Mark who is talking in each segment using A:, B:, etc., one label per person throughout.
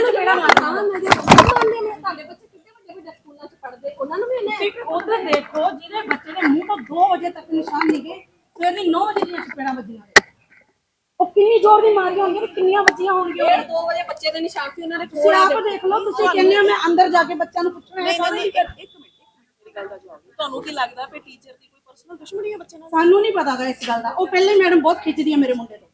A: ਉਹਨਾਂ ਨੂੰ ਕਿਹੜਾ ਮਾਰਨਾ? ਮੈਂ ਜੇ ਮਾਰਨੇ ਮੈਂ ਤੁਹਾਡੇ ਬੱਚੇ ਕਿੱਡੇ ਵੱਡੇ ਵੱਡੇ ਸਕੂਲਾਂ 'ਚ ਪੜ੍ਹਦੇ? ਉਹਨਾਂ ਨੂੰ ਵੀ ਇਹਨੇ
B: ਉਧਰ ਦੇਖੋ ਜਿਹਦੇ ਬੱਚੇ ਦੇ ਮੂੰਹ ਤੋਂ 2 ਵਜੇ ਤੱਕ ਨਿਸ਼ਾਨ ਨਿਗੇ ਸਵੇਰ ਦੀ 9 ਵਜੇ ਦੀਆਂ ਚਪੇੜਾਂ ਵੱਜੀਆਂ ਨੇ ਉਹ ਕਿੰਨੀ ਜ਼ੋਰ ਦੀ ਮਾਰੀਆਂ ਹੋਣਗੀਆਂ ਤੇ ਕਿੰਨੀਆਂ ਵੱਜੀਆਂ ਹੋਣਗੀਆਂ?
A: ਡੇਢ 2 ਵਜੇ ਬੱਚੇ ਦੇ ਨਿਸ਼ਾਨ ਸੀ ਉਹਨਾਂ ਨੇ
B: ਤੁਸੀਂ ਆਪ ਦੇਖ ਲਓ ਤੁਸੀਂ ਕਹਿੰਦੇ ਹੋ ਮੈਂ ਅੰਦਰ ਜਾ ਕੇ ਬੱਚਿਆਂ ਨੂੰ ਪੁੱਛਣਾ ਹੈ
C: ਨਹੀਂ
B: ਸਾਰਾ
C: ਨਹੀਂ
B: ਹੀ।
C: ਇੱਕ ਮਿੰਟ ਇੱਕ ਮਿੰਟ ਮੇਰੀ ਗੱਲ ਦਾ ਜਵਾਬ ਦਿਓ। ਤੁਹਾਨੂੰ ਕੀ ਲੱਗਦਾ ਵੀ ਟੀਚਰ ਦੀ ਕੋਈ ਪਰਸਨਲ ਦੁਸ਼ਮਣੀ ਹੈ ਬੱਚੇ ਨਾਲ?
B: ਸਾਨੂੰ ਨਹੀਂ ਪਤਾ ਗਾ ਇਸ ਗੱਲ ਦਾ। ਉਹ ਪਹਿਲੇ ਮੈਡਮ ਬਹੁਤ ਖਿੱਚਦੀ ਆ ਮੇਰੇ ਮੁੰਡੇ ਤੋਂ।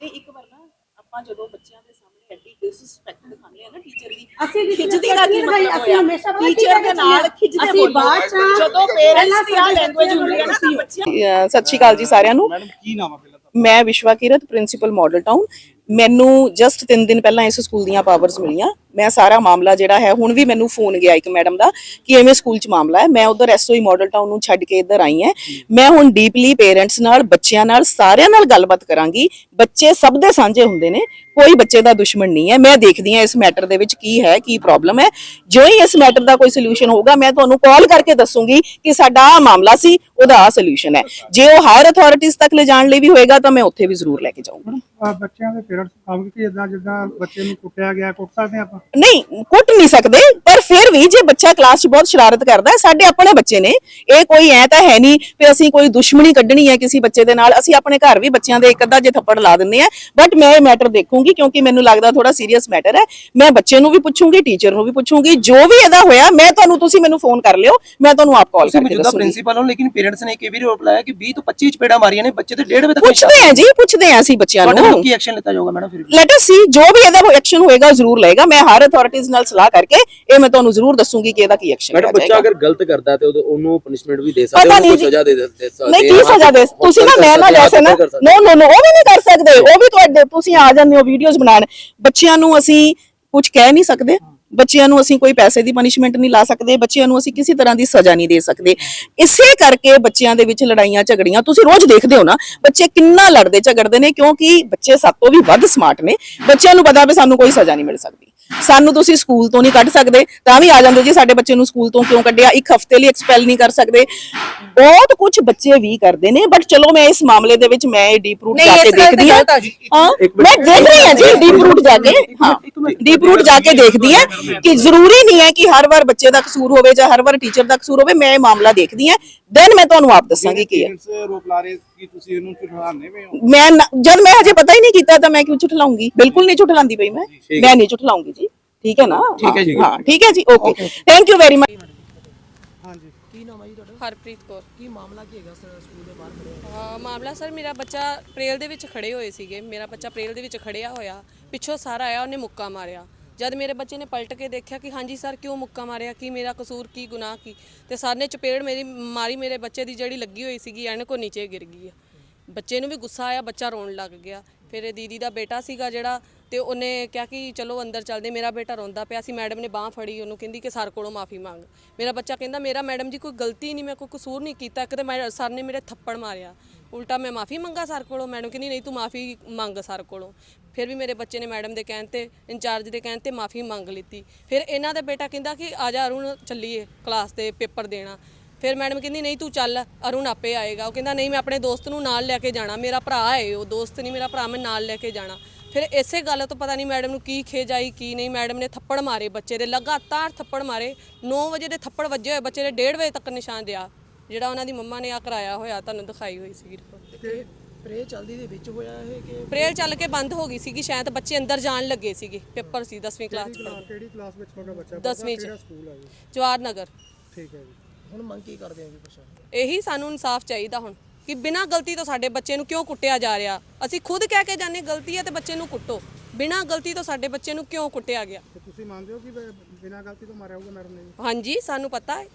C: ਇੱਕ ਵਾਰ ਨਾ ਆਪਾਂ ਜਦੋਂ ਬੱਚਿਆਂ ਦੇ ਸਾਹਮਣੇ ਐਡੀ ਡਿਸਰੈਸਪੈਕਟ ਦਿਖਾਉਂਦੇ ਆ ਨਾ ਟੀਚਰ ਦੀ
B: ਅਸੀਂ
C: ਖਿੱਚਦੀ ਦਾ ਕੀ
B: ਨਹੀਂ
C: ਮਤਲਬ
B: ਅਸੀਂ ਹਮੇਸ਼ਾ
C: ਟੀਚਰ ਦੇ ਨਾਲ ਖਿੱਚਦੇ
B: ਅਸੀਂ। ਬਾਅਦ ਚ
C: ਜਦੋਂ ਪੇਰੈਂਟਸ ਦੀ ਆ ਲੈਂਗੁਏਜ ਹੁੰਦੀ ਹੈ ਨਾ ਤਾਂ ਬੱਚਿਆਂ
D: ਸਤਿ ਸ਼੍ਰੀ ਅਕਾਲ ਜੀ ਸਾਰਿਆਂ ਨੂੰ।
E: ਮੈਡਮ ਕੀ ਨਾਮ ਆ ਪਹਿਲਾਂ
D: ਮੈਂ Vishwa Kirat principal model town. ਮੈਨੂੰ ਜਸਟ 3 ਦਿਨ ਪਹਿਲਾਂ ਇਸ ਸਕੂਲ ਦੀਆਂ ਪਾਵਰਸ ਮਿਲੀਆਂ। ਮੈਂ ਸਾਰਾ ਮਾਮਲਾ ਜਿਹੜਾ ਹੈ, ਹੁਣ ਵੀ ਮੈਨੂੰ ਫੋਨ ਗਿਆ ਇੱਕ ਮੈਡਮ ਦਾ ਕਿ ਐਵੇਂ ਸਕੂਲ 'ਚ ਮਾਮਲਾ ਹੈ, ਮੈਂ ਉਧਰ ਐਸਓਈ ਮਾਡਲ ਟਾਊਨ ਨੂੰ ਛੱਡ ਕੇ ਇੱਧਰ ਆਈ ਹਾਂ। ਮੈਂ ਹੁਣ ਡੀਪਲੀ ਪੇਰੈਂਟਸ ਨਾਲ, ਬੱਚਿਆਂ ਨਾਲ, ਸਾਰਿਆਂ ਨਾਲ ਗੱਲਬਾਤ ਕਰਾਂਗੀ। ਬੱਚੇ ਸਭ ਦੇ ਸਾਂਝੇ ਹੁੰਦੇ ਨੇ, ਕੋਈ ਬੱਚੇ ਦਾ ਦੁਸ਼ਮਣ ਨਹੀਂ ਹੈ। ਮੈਂ ਦੇਖਦੀ ਹਾਂ ਇਸ ਮੈਟਰ ਦੇ ਵਿੱਚ ਕੀ ਹੈ, ਕੀ ਪ੍ਰੋਬਲਮ ਹੈ। ਜੋ ਹੀ ਇਸ ਮੈਟਰ ਦਾ ਕੋਈ ਸੋਲੂਸ਼ਨ ਹੋਊਗਾ, ਮੈਂ ਤੁਹਾਨੂੰ ਕਾਲ ਕਰਕੇ ਦੱਸੂਗੀ ਕਿ ਸਾਡਾ ਆ ਮਾਮਲਾ ਸੀ, ਉਹਦਾ ਆ ਸੋਲੂਸ਼ਨ ਹੈ। ਜੇ ਉਹ ਹਾਇਰ ਅਥਾਰਟੀਜ਼ ਤੱਕ ਲਿਜਾਣ ਲਈ ਵੀ ਹੋਏਗਾ, ਤਾਂ ਮੈਂ ਉੱਥੇ ਵੀ ਜ਼ਰੂਰ ਲੈ ਕੇ ਜਾਊਂਗਾ।
E: ਬੱਚਿਆਂ ਦੇ ਪੇਰੈਂਟਸ ਆਪ ਕਿ ਇਦਾਂ ਜਿੱਦਾਂ ਬੱਚੇ ਨੂੰ ਕੁੱਟਿਆ ਗਿਆ, ਕੁੱਟ ਸਕਦੇ ਆਪਾਂ।
D: ਨਹੀਂ ਕੁੱਟ ਨਹੀਂ ਸਕਦੇ ਪਰ ਫਿਰ ਵੀ ਜੇ ਬੱਚਾ ਕਲਾਸ 'ਚ ਬਹੁਤ ਸ਼ਰਾਰਤ ਕਰਦਾ ਹੈ ਸਾਡੇ ਆਪਣੇ ਬੱਚੇ ਨੇ। ਇਹ ਕੋਈ ਐ ਤਾਂ ਹੈ ਨਹੀਂ ਕਿ ਅਸੀਂ ਕੋਈ ਦੁਸ਼ਮਣੀ ਕੱਢਣੀ ਹੈ ਕਿਸੇ ਬੱਚੇ ਦੇ ਨਾਲ ਅਸੀਂ ਆਪਣੇ ਘਰ ਵੀ ਬੱਚਿਆਂ ਦੇ ਇੱਕ ਅੱਧਾ ਜੇ ਥੱਪੜ ਲਾ ਦਿੰਦੇ ਆ ਬਟ ਮੈਂ ਇਹ ਮੈਟਰ ਦੇਖੂੰਗੀ ਕਿਉਂਕਿ ਮੈਨੂੰ ਲੱਗਦਾ ਥੋੜਾ ਸੀਰੀਅਸ ਮੈਟਰ ਹੈ। ਮੈਂ ਬੱਚੇ ਨੂੰ ਵੀ ਪੁੱਛੂੰਗੀ ਟੀਚਰ ਨੂੰ ਵੀ ਪੁੱਛੂੰਗੀ ਜੋ ਵੀ ਇਹਦਾ ਹੋਇਆ ਮੈਂ ਤੁਹਾਨੂੰ ਤੁਸੀਂ ਮੈਨੂੰ ਫੋਨ ਕਰ ਲਿਓ ਮੈਂ ਤੁਹਾਨੂੰ ਆਪ ਕਾਲ ਕਰਕੇ ਦੱਸੂੰਗੀ।
F: ਪ੍ਰਿੰਸੀਪਲ ਹੋ ਲੇਕਿਨ ਪੇਰੈਂਟਸ ਨੇ ਇੱਕ ਵੀ ਰੋਪ ਲਾਇਆ ਕਿ 20 ਤੋਂ 25 ਚਪੇੜਾਂ ਮਾਰੀਆਂ ਨੇ ਬੱਚੇ ਤੇ 1.5 ਵਜੇ ਤੱਕ
D: ਪੁੱਛਦੇ ਆ ਜੀ ਪੁੱਛਦੇ ਆ ਅਸੀਂ ਬੱਚਿਆਂ ਨੂੰ।
F: ਕੀ ਐਕਸ਼ਨ ਲਿੱਤਾ ਜਾਊਗਾ ਮੈਡਮ ਫਿਰ
D: ਲੈਟ ਅਸ ਸੀ ਜੋ ਵੀ ਇਹਦਾ ਐਕਸ਼ਨ ਹੋਏਗਾ ਜ਼ਰੂਰ ਲਏਗਾ ਮੈਂ ਹਰ ਅਥਾਰਟੀਜ਼ ਨਾਲ ਸਲਾਹ ਕਰਕੇ ਇਹ ਮੈਂ ਤੁਹਾਨੂੰ ਜ਼ਰੂਰ ਦੱਸੂਗੀ ਕਿ ਇਹਦਾ ਕੀ ਐਕਸ਼ਨ
G: ਮੈਡਮ ਬੱਚਾ ਅਗਰ ਗਲਤ ਕਰਦਾ ਤੇ ਉਹਨੂੰ ਪਨਿਸ਼ਮੈਂਟ ਵੀ ਦੇ ਸਕਦੇ ਉਹਨੂੰ। ਸਜ਼ਾ ਦੇ ਦੇ ਸਕਦੇ
D: ਨਹੀਂ ਕੀ ਸਜ਼ਾ ਦੇ ਤੁਸੀਂ ਨਾ ਮੈਂ ਨਾ ਜੈਸੇ ਨਾ ਨੋ ਨੋ ਨੋ ਉਹ ਵੀ ਨਹੀਂ ਕਰ ਸਕਦੇ। ਉਹ ਵੀ ਤੁਹਾਡੇ ਤੁਸੀਂ ਆ ਜਾਂਦੇ ਹੋ ਵੀਡੀਓਜ਼ ਬਣਾਉਣ। ਬੱਚਿਆਂ ਨੂੰ ਅਸੀਂ ਕੁਝ ਕਹਿ ਨਹੀਂ ਸਕਦੇ। ਬੱਚਿਆਂ ਨੂੰ ਅਸੀਂ ਕੋਈ ਪੈਸੇ ਦੀ ਪਨਿਸ਼ਮੈਂਟ ਨਹੀਂ ਲਾ ਸਕਦੇ। ਬੱਚਿਆਂ ਨੂੰ ਅਸੀਂ ਕਿਸੇ ਤਰ੍ਹਾਂ ਦੀ ਸਜ਼ਾ ਨਹੀਂ ਦੇ ਸਕਦੇ। ਇਸੇ ਕਰਕੇ ਬੱਚਿਆਂ ਦੇ ਵਿੱਚ ਲੜਾਈਆਂ ਝਗੜੀਆਂ ਤੁਸੀਂ ਰੋਜ਼ ਦੇਖਦੇ ਹੋ ਨਾ ਬੱਚੇ ਕਿੰਨਾ ਲੜਦੇ ਝਗੜਦੇ ਨੇ ਕਿਉਂਕਿ ਬੱਚੇ ਸਭ ਤੋਂ ਵੀ ਵੱਧ ਸਮਾਰਟ ਨੇ। ਬੱਚਿਆਂ ਨੂੰ ਪਤਾ ਵੀ ਸਾਨੂੰ ਕੋਈ ਸਜ਼ਾ ਨਹੀਂ ਮਿਲ ਸਕਦੀ। ਸਾਨੂੰ ਤੁਸੀਂ ਸਕੂਲ ਤੋਂ ਨਹੀਂ ਕੱਢ ਸਕਦੇ ਤਾਂ ਵੀ ਆ ਜਾਂਦੇ ਜੀ ਸਾਡੇ ਬੱਚੇ ਨੂੰ ਸਕੂਲ ਤੋਂ ਕਿਉਂ ਕੱਢਿਆ? ਇੱਕ ਹਫ਼ਤੇ ਲਈ ਐਕਸਪੈਲ ਨਹੀਂ ਕਰ ਸਕਦੇ। ਬਹੁਤ ਕੁਝ ਬੱਚੇ ਵੀ ਕਰਦੇ ਨੇ ਬਟ ਚਲੋ ਮੈਂ ਇਸ ਮਾਮਲੇ ਦੇ ਵਿੱਚ ਮੈਂ ਡੀਪ ਰੂਟ ਜਾ ਕੇ ਦੇਖਦੀ ਹਾਂ। ਹਾਂ ਮੈਂ ਦੇਖ ਰਹੀ ਹਾਂ ਜੀ ਡੀਪ ਰੂਟ ਜਾ ਕੇ। ਹਾਂ ਡੀਪ ਰੂਟ ਜਾ ਕੇ ਦੇਖਦੀ ਹਾਂ ਕਿ ਜ਼ਰੂਰੀ ਨਹੀਂ ਹੈ ਕਿ ਹਰ ਵਾਰ ਬੱਚੇ ਦਾ ਕਸੂਰ ਹੋਵੇ ਜਾਂ ਹਰ ਵਾਰ ਟੀਚਰ ਦਾ ਕਸੂਰ ਹੋਵੇ ਮੈਂ ਇਹ ਮਾਮਲਾ ਦੇਖਦੀ ਹਾਂ। ਦੈਨ ਮੈਂ ਤੁਹਾਨੂੰ ਆਪ ਦੱਸਾਂਗੀ ਕੀ ਹੈ।
E: ਪੇਰੈਂਟਸ ਰੋਪ ਲਾ ਰਹੇ ਕਿ ਤੁਸੀਂ ਇਹਨੂੰ ਚੁਠਾਣੇ ਵੇ ਹੋ?
D: ਮੈਂ ਨਾ- ਜਦ ਮੈਂ ਹਜੇ ਪਤਾ ਹੀ ਨਹੀਂ ਕੀਤਾ ਤਾਂ ਮੈਂ ਕਿਉਂ ਝੁਠਲਾਉਂਗੀ? ਬਿਲਕੁਲ ਨਹੀਂ ਝੁਠਲਾਉਂਦੀ ਪਈ ਮੈਂ। ਮੈਂ ਨਹੀਂ ਝੁਠਲਾਉਂਗੀ। ਠੀਕ ਹੈ ਨਾ?
F: ਠੀਕ ਹੈ ਜੀ।
D: ਹਾਂ ਠੀਕ ਹੈ ਜੀ okay thank you very much
E: ਹਾਂਜੀ।
H: ਹਰਪ੍ਰੀਤ ਕੌਰ।
F: ਕੀ ਮਾਮਲਾ ਕੀ ਹੈਗਾ ਸਰ ਸਕੂਲ ਦੇ ਬਾਹਰ ਖੜੇ
H: ਅਹ ਮਾਮਲਾ ਸਰ ਮੇਰਾ ਬੱਚਾ ਪ੍ਰੇਲ ਦੇ ਵਿੱਚ ਖੜੇ ਹੋਏ ਸੀਗੇ। ਮੇਰਾ ਬੱਚਾ ਪ੍ਰੇਲ ਦੇ ਵਿੱਚ ਖੜਿਆ ਹੋਇਆ। ਪਿੱਛੋਂ ਸਰ ਆਇਆ ਉਹਨੇ ਮੁੱਕਾ ਮਾਰਿਆ। ਜਦ ਮੇਰੇ ਬੱਚੇ ਨੇ ਪਲਟ ਕੇ ਦੇਖਿਆ ਕਿ ਹਾਂਜੀ ਸਰ ਕਿਉਂ ਮੁੱਕਾ ਮਾਰਿਆ? ਕੀ ਮੇਰਾ ਕਸੂਰ ਕੀ ਗੁਨਾਹ ਕੀ? ਤੇ ਸਰ ਨੇ ਚਪੇੜ ਮੇਰੀ ਮਾਰੀ ਮੇਰੇ ਬੱਚੇ ਦੀ ਜਿਹੜੀ ਲੱਗੀ ਹੋਈ ਸੀਗੀ ਐਨਕ ਉਹ ਨੀਚੇ ਗਿਰ ਗਈ ਆ। ਬੱਚੇ ਨੂੰ ਵੀ ਗੁੱਸਾ ਆਇਆ ਬੱਚਾ ਰੋਣ ਲੱਗ ਗਿਆ। ਫਿਰ ਇਹ ਦੀਦੀ ਦਾ ਬੇਟਾ ਸੀਗਾ ਜਿਹੜਾ ਤੇ ਉਹਨੇ ਕਿਹਾ ਕਿ ਚਲੋ ਅੰਦਰ ਚੱਲਦੇ, ਮੇਰਾ ਬੇਟਾ ਰੋਂਦਾ ਪਿਆ ਸੀ, ਮੈਡਮ ਨੇ ਬਾਹ ਫੜੀ, ਉਹਨੂੰ ਕਹਿੰਦੀ ਕਿ ਸਰ ਕੋਲੋਂ ਮਾਫੀ ਮੰਗ। ਮੇਰਾ ਬੱਚਾ ਕਹਿੰਦਾ, ਮੇਰਾ ਮੈਡਮ ਜੀ ਕੋਈ ਗਲਤੀ ਨਹੀਂ, ਮੈਂ ਕੋਈ ਕਸੂਰ ਨਹੀਂ ਕੀਤਾ, ਇੱਕ ਤੇ ਮੈਂ, ਸਰ ਨੇ ਮੇਰੇ ਥੱਪੜ ਮਾਰਿਆ। ਉਲਟਾ ਮੈਂ ਮਾਫੀ ਮੰਗਾ ਸਰ ਕੋਲੋਂ? ਮੈਡਮ ਕਹਿੰਦੀ, ਨਹੀਂ, ਤੂੰ ਮਾਫੀ ਮੰਗ ਸਰ ਕੋਲੋਂ। ਫਿਰ ਵੀ ਮੇਰੇ ਬੱਚੇ ਨੇ ਮੈਡਮ ਦੇ ਕਹਿਣ ਤੇ, ਇੰਚਾਰਜ ਦੇ ਕਹਿਣ ਤੇ ਮਾਫੀ ਮੰਗ ਲਿੱਤੀ। ਫਿਰ ਇਹਨਾਂ ਦਾ ਬੇਟਾ ਕਹਿੰਦਾ ਕਿ, ਆ ਜਾ ਅਰੁਣ, ਚੱਲੀਏ ਕਲਾਸ 'ਤੇ ਪੇਪਰ ਦੇਣਾ। ਫਿਰ ਮੈਡਮ ਕਹਿੰਦੀ ਨਹੀਂ ਤੂੰ ਚੱਲ ਅਰੁਣ ਆਪੇ ਆਏਗਾ। ਉਹ ਕਹਿੰਦਾ ਨਹੀਂ ਮੈਂ ਆਪਣੇ ਦੋਸਤ ਨੂੰ ਨਾਲ ਲੈ ਕੇ ਜਾਣਾ। ਮੇਰਾ ਭਰਾ ਹੈ ਉਹ ਦੋਸਤ ਨਹੀਂ ਮੇਰਾ ਭਰਾ ਮੈਂ ਨਾਲ ਲੈ ਕੇ ਜਾਣਾ। ਫਿਰ ਇਸੇ ਗੱਲ ਤੋਂ ਪਤਾ ਨਹੀਂ ਮੈਡਮ ਨੂੰ ਕੀ ਖੇਜ ਆਈ ਕੀ ਨਹੀਂ। ਮੈਡਮ ਨੇ ਥੱਪੜ ਮਾਰੇ ਬੱਚੇ ਦੇ ਲਗਾਤਾਰ ਥੱਪੜ ਮਾਰੇ। 9 ਵਜੇ ਦੇ ਥੱਪੜ ਵੱਜੇ ਹੋਏ ਬੱਚੇ ਦੇ 1:30 ਵਜੇ ਤੱਕ ਨਿਸ਼ਾਨ ਦਿਆ ਜਿਹੜਾ ਉਹਨਾਂ ਦੀ ਮੰਮਾ ਨੇ ਆ ਕਰਾਇਆ ਹੋਇਆ ਤੁਹਾਨੂੰ ਦਿਖਾਈ ਹੋਈ ਸੀ ਰਿਪੋਰਟ
F: ਤੇ ਪ੍ਰੇ ਚਲਦੀ ਦੇ ਵਿੱਚ ਹੋਇਆ ਇਹ ਕਿ
H: ਪ੍ਰੇਅਰ ਚੱਲ ਕੇ ਬੰਦ ਹੋ ਗਈ ਸੀਗੀ ਸ਼ਾਇਦ ਬੱਚੇ ਅੰਦਰ ਜਾਣ ਲੱਗੇ ਸੀਗੇ ਪੇਪਰ ਸੀ 10ਵੀਂ ਕਲਾਸ ਚ
E: ਕਿਹੜੀ ਕਲਾਸ ਵਿੱਚ ਤੁਹਾਡਾ ਬੱਚਾ?
H: 10ਵੀਂ ਚ।
E: ਸਕੂਲ ਹੈ ਜੀ
H: ਜਵਾਹਰ ਨਗਰ
E: ਠੀਕ ਹੈ ਜੀ।
F: ਹੁਣ ਮੰਗ ਕੀ ਕਰਦੇ ਹੋ ਜੀ ਪ੍ਰਸ਼ਾਸਨ?
H: ਇਹੀ ਸਾਨੂੰ ਇਨਸਾਫ ਚਾਹੀਦਾ ਹੁਣ ਕਿ ਬਿਨਾਂ ਗਲਤੀ ਤੋਂ ਸਾਡੇ ਬੱਚੇ ਨੂੰ ਕਿਉਂ ਕੁੱਟਿਆ ਜਾ ਰਿਹਾ? ਅਸੀਂ ਖੁਦ ਕਹਿ ਕੇ ਜਾਂਦੇ ਗਲਤੀ ਹੈ ਤੇ ਬੱਚੇ ਨੂੰ ਕੁੱਟੋ। ਬਿਨਾਂ ਗਲਤੀ ਤੋਂ ਸਾਡੇ ਬੱਚੇ ਨੂੰ ਕਿਉਂ ਕੁੱਟਿਆ ਗਿਆ?
E: ਤੇ ਤੁਸੀਂ ਮੰਨਦੇ ਹੋ ਕਿ ਬ- ਬਿਨਾਂ ਗਲਤੀ ਤੋਂ ਮਾਰਿਆ ਹੋਊਗਾ ਮੈਡਮ ਨੇ ਜੀ?
H: ਹਾਂਜੀ ਸਾਨੂੰ ਪਤਾ ਹੈ।